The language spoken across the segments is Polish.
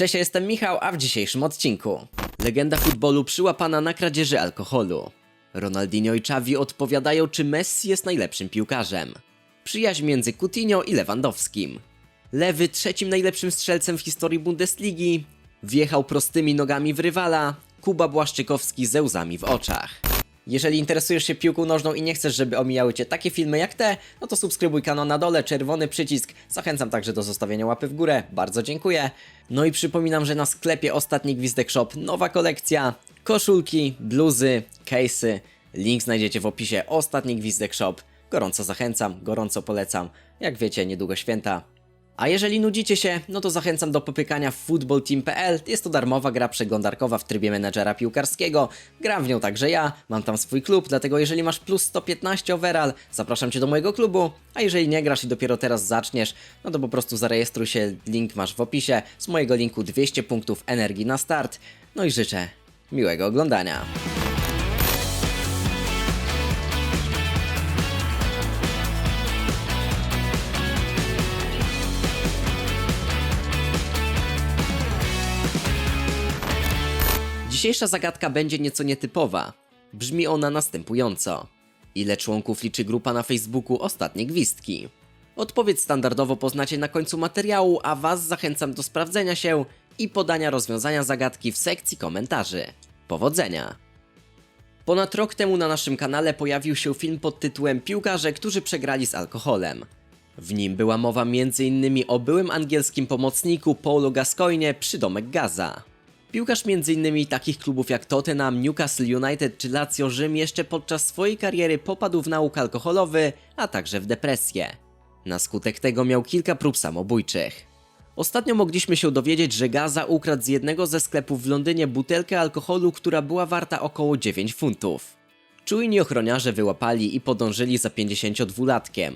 Cześć, ja jestem Michał, a w dzisiejszym odcinku legenda futbolu przyłapana na kradzieży alkoholu. Ronaldinho i Xavi odpowiadają, czy Messi jest najlepszym piłkarzem. Przyjaźń między Coutinho i Lewandowskim. Lewy trzecim najlepszym strzelcem w historii Bundesligi. Wjechał prostymi nogami w rywala. Kuba Błaszczykowski ze łzami w oczach. Jeżeli interesujesz się piłką nożną i nie chcesz, żeby omijały Cię takie filmy jak te, no to subskrybuj kanał na dole, czerwony przycisk. Zachęcam także do zostawienia łapy w górę, bardzo dziękuję. No i przypominam, że na sklepie Ostatni Gwizdek Shop nowa kolekcja, koszulki, bluzy, case'y. Link znajdziecie w opisie Ostatni Gwizdek Shop. Gorąco zachęcam, gorąco polecam. Jak wiecie, niedługo święta, a jeżeli nudzicie się, no to zachęcam do popykania w footballteam.pl. Jest to darmowa gra przeglądarkowa w trybie menedżera piłkarskiego. Gram w nią także ja, mam tam swój klub, dlatego jeżeli masz plus 115 overall, zapraszam cię do mojego klubu. A jeżeli nie grasz i dopiero teraz zaczniesz, no to po prostu zarejestruj się, link masz w opisie. Z mojego linku 200 punktów energii na start. No i życzę miłego oglądania. Dzisiejsza zagadka będzie nieco nietypowa. Brzmi ona następująco. Ile członków liczy grupa na Facebooku Ostatnie Gwizdki? Odpowiedź standardowo poznacie na końcu materiału, a Was zachęcam do sprawdzenia się i podania rozwiązania zagadki w sekcji komentarzy. Powodzenia! Ponad rok temu na naszym kanale pojawił się film pod tytułem Piłkarze, którzy przegrali z alkoholem. W nim była mowa m.in. o byłym angielskim pomocniku Paulo Gascoigne przydomek Gaza. Piłkarz m.in. takich klubów jak Tottenham, Newcastle United czy Lazio Rzym jeszcze podczas swojej kariery popadł w nauk alkoholowy, a także w depresję. Na skutek tego miał kilka prób samobójczych. Ostatnio mogliśmy się dowiedzieć, że Gaza ukradł z jednego ze sklepów w Londynie butelkę alkoholu, która była warta około 9 funtów. Czujni ochroniarze wyłapali i podążyli za 52-latkiem.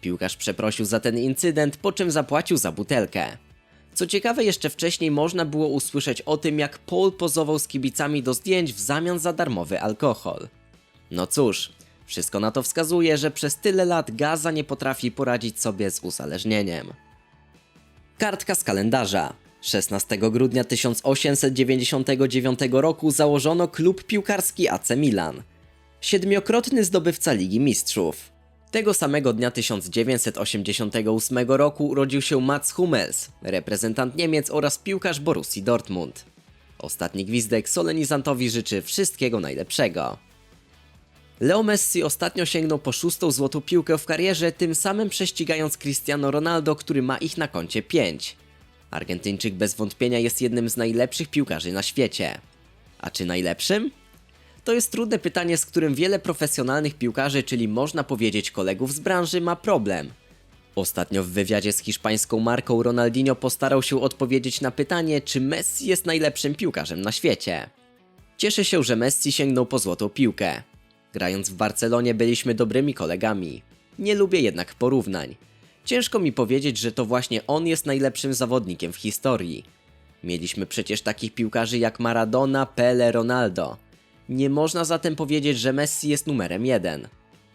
Piłkarz przeprosił za ten incydent, po czym zapłacił za butelkę. Co ciekawe, jeszcze wcześniej można było usłyszeć o tym, jak Paul pozował z kibicami do zdjęć w zamian za darmowy alkohol. No cóż, wszystko na to wskazuje, że przez tyle lat Gaza nie potrafi poradzić sobie z uzależnieniem. Kartka z kalendarza. 16 grudnia 1899 roku założono klub piłkarski AC Milan. Siedmiokrotny zdobywca Ligi Mistrzów. Tego samego dnia 1988 roku urodził się Mats Hummels, reprezentant Niemiec oraz piłkarz Borussii Dortmund. Ostatni gwizdek solenizantowi życzy wszystkiego najlepszego. Leo Messi ostatnio sięgnął po szóstą złotą piłkę w karierze, tym samym prześcigając Cristiano Ronaldo, który ma ich na koncie 5. Argentyńczyk bez wątpienia jest jednym z najlepszych piłkarzy na świecie. A czy najlepszym? To jest trudne pytanie, z którym wiele profesjonalnych piłkarzy, czyli można powiedzieć kolegów z branży, ma problem. Ostatnio w wywiadzie z hiszpańską marką Ronaldinho postarał się odpowiedzieć na pytanie, czy Messi jest najlepszym piłkarzem na świecie. Cieszę się, że Messi sięgnął po złotą piłkę. Grając w Barcelonie byliśmy dobrymi kolegami. Nie lubię jednak porównań. Ciężko mi powiedzieć, że to właśnie on jest najlepszym zawodnikiem w historii. Mieliśmy przecież takich piłkarzy jak Maradona, Pele, Ronaldo. Nie można zatem powiedzieć, że Messi jest numerem jeden.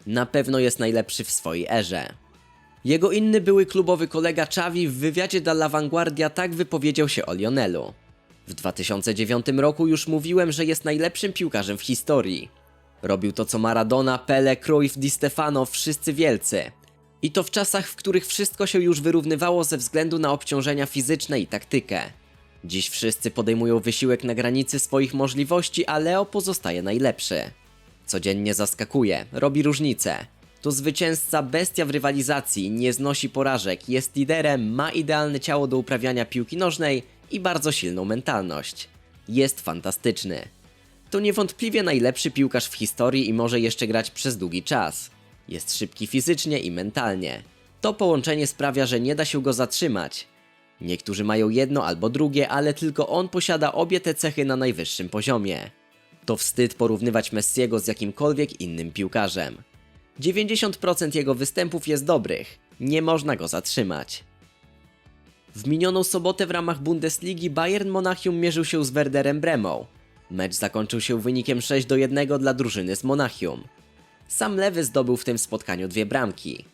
Na pewno jest najlepszy w swojej erze. Jego inny były klubowy kolega Xavi w wywiadzie dla La Vanguardia tak wypowiedział się o Lionelu. W 2009 roku już mówiłem, że jest najlepszym piłkarzem w historii. Robił to co Maradona, Pele, Cruyff, Di Stefano, wszyscy wielcy. I to w czasach, w których wszystko się już wyrównywało ze względu na obciążenia fizyczne i taktykę. Dziś wszyscy podejmują wysiłek na granicy swoich możliwości, a Leo pozostaje najlepszy. Codziennie zaskakuje, robi różnicę. To zwycięzca, bestia w rywalizacji, nie znosi porażek, jest liderem, ma idealne ciało do uprawiania piłki nożnej i bardzo silną mentalność. Jest fantastyczny. To niewątpliwie najlepszy piłkarz w historii i może jeszcze grać przez długi czas. Jest szybki fizycznie i mentalnie. To połączenie sprawia, że nie da się go zatrzymać. Niektórzy mają jedno albo drugie, ale tylko on posiada obie te cechy na najwyższym poziomie. To wstyd porównywać Messiego z jakimkolwiek innym piłkarzem. 90% jego występów jest dobrych, nie można go zatrzymać. W minioną sobotę w ramach Bundesligi Bayern Monachium mierzył się z Werderem Bremą. Mecz zakończył się wynikiem 6 do 1 dla drużyny z Monachium. Sam Lewy zdobył w tym spotkaniu dwie bramki.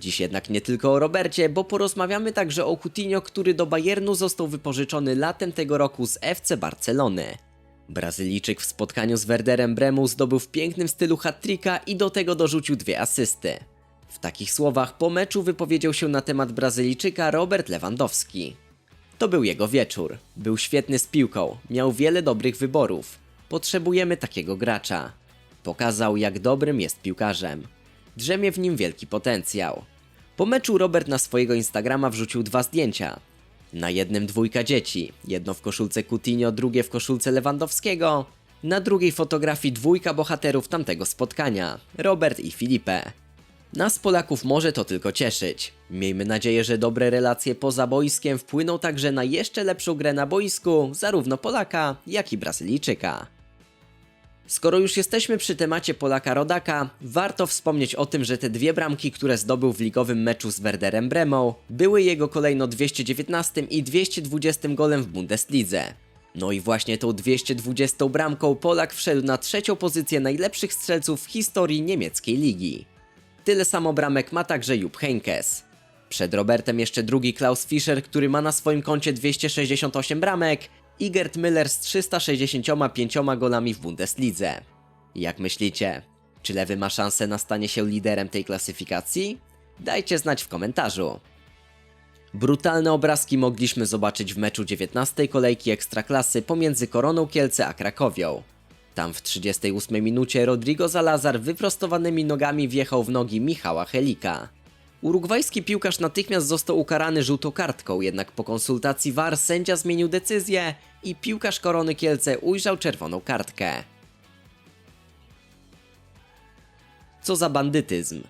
Dziś jednak nie tylko o Robercie, bo porozmawiamy także o Coutinho, który do Bayernu został wypożyczony latem tego roku z FC Barcelony. Brazylijczyk w spotkaniu z Werderem Bremu zdobył w pięknym stylu hat-tricka i do tego dorzucił dwie asysty. W takich słowach po meczu wypowiedział się na temat Brazylijczyka Robert Lewandowski. To był jego wieczór. Był świetny z piłką, miał wiele dobrych wyborów. Potrzebujemy takiego gracza. Pokazał, jak dobrym jest piłkarzem. Drzemie w nim wielki potencjał. Po meczu Robert na swojego Instagrama wrzucił dwa zdjęcia. Na jednym dwójka dzieci, jedno w koszulce Coutinho, drugie w koszulce Lewandowskiego. Na drugiej fotografii dwójka bohaterów tamtego spotkania, Robert i Filipe. Nas Polaków może to tylko cieszyć. Miejmy nadzieję, że dobre relacje poza boiskiem wpłyną także na jeszcze lepszą grę na boisku, zarówno Polaka, jak i Brazylijczyka. Skoro już jesteśmy przy temacie Polaka Rodaka, warto wspomnieć o tym, że te dwie bramki, które zdobył w ligowym meczu z Werderem Bremą, były jego kolejno 219 i 220 golem w Bundeslidze. No i właśnie tą 220 bramką Polak wszedł na trzecią pozycję najlepszych strzelców w historii niemieckiej ligi. Tyle samo bramek ma także Jupp Heynckes. Przed Robertem jeszcze drugi Klaus Fischer, który ma na swoim koncie 268 bramek i Gerd Müller z 365 golami w Bundeslidze. Jak myślicie, czy Lewy ma szansę na stanie się liderem tej klasyfikacji? Dajcie znać w komentarzu. Brutalne obrazki mogliśmy zobaczyć w meczu 19 kolejki Ekstraklasy pomiędzy Koroną Kielce a Krakowią. Tam w 38 minucie Rodrigo Zalazar wyprostowanymi nogami wjechał w nogi Michała Helika. Urugwajski piłkarz natychmiast został ukarany żółtą kartką, jednak po konsultacji VAR sędzia zmienił decyzję i piłkarz Korony Kielce ujrzał czerwoną kartkę. Co za bandytyzm.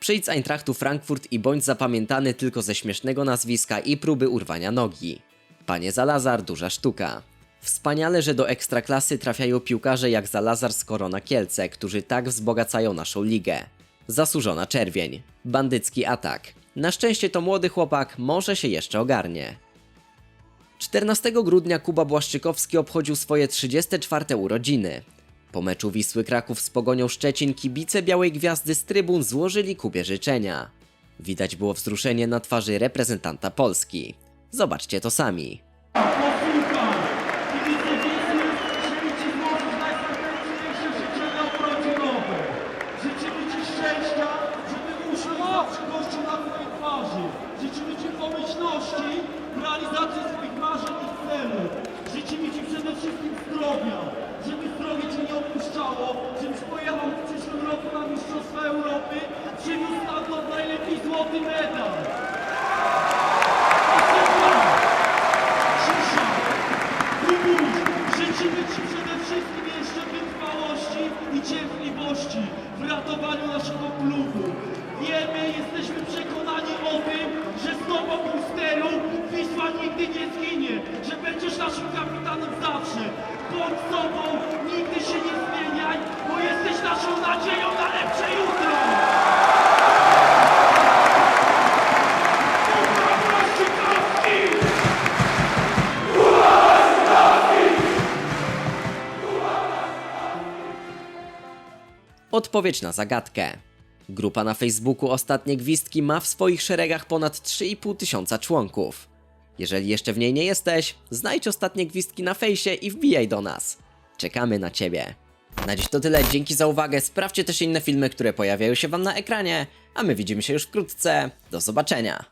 Przyjdź z Eintrachtu Frankfurt i bądź zapamiętany tylko ze śmiesznego nazwiska i próby urwania nogi. Panie Zalazar, duża sztuka. Wspaniale, że do ekstraklasy trafiają piłkarze jak Zalazar z Korona Kielce, którzy tak wzbogacają naszą ligę. Zasłużona czerwień. Bandycki atak. Na szczęście to młody chłopak, może się jeszcze ogarnie. 14 grudnia Kuba Błaszczykowski obchodził swoje 34 urodziny. Po meczu Wisły Kraków z Pogonią Szczecin kibice Białej Gwiazdy z trybun złożyli Kubie życzenia. Widać było wzruszenie na twarzy reprezentanta Polski. Zobaczcie to sami. Posłuchaj! Kibice Wisły życzymy Ci złożyć najserdeczniejsze życzenia urodzinowe. Życzymy Ci szczęścia, żeby uśmiech zawsze gościł na Twojej twarzy. Życzymy Ci pomyślności w realizacji swoich marzeń i celów. Życzymy Ci przede wszystkim zdrowia, żeby zdrowie Cię nie opuszczało, żebyś pojechał w przyszłym roku na Mistrzostwa Europy, przyniósł stamtąd najlepiej złoty medal. Życzymy Ci przede wszystkim jeszcze wytrwałości i cierpliwości w ratowaniu naszego klubu. Wiemy, jesteśmy przekonani o tym, że z Tobą u steru Wisła nigdy nie zginie, że będziesz naszym kapitanem zawsze. Bądź sobą, nigdy się nie zmieniaj, bo jesteś naszą nadzieją na lepsze jutro! Odpowiedź na zagadkę. Grupa na Facebooku Ostatnie Gwizdki ma w swoich szeregach ponad 3,5 tysiąca członków. Jeżeli jeszcze w niej nie jesteś, znajdź Ostatnie Gwizdki na fejsie i wbijaj do nas. Czekamy na Ciebie. Na dziś to tyle, dzięki za uwagę, sprawdźcie też inne filmy, które pojawiają się Wam na ekranie, a my widzimy się już wkrótce. Do zobaczenia!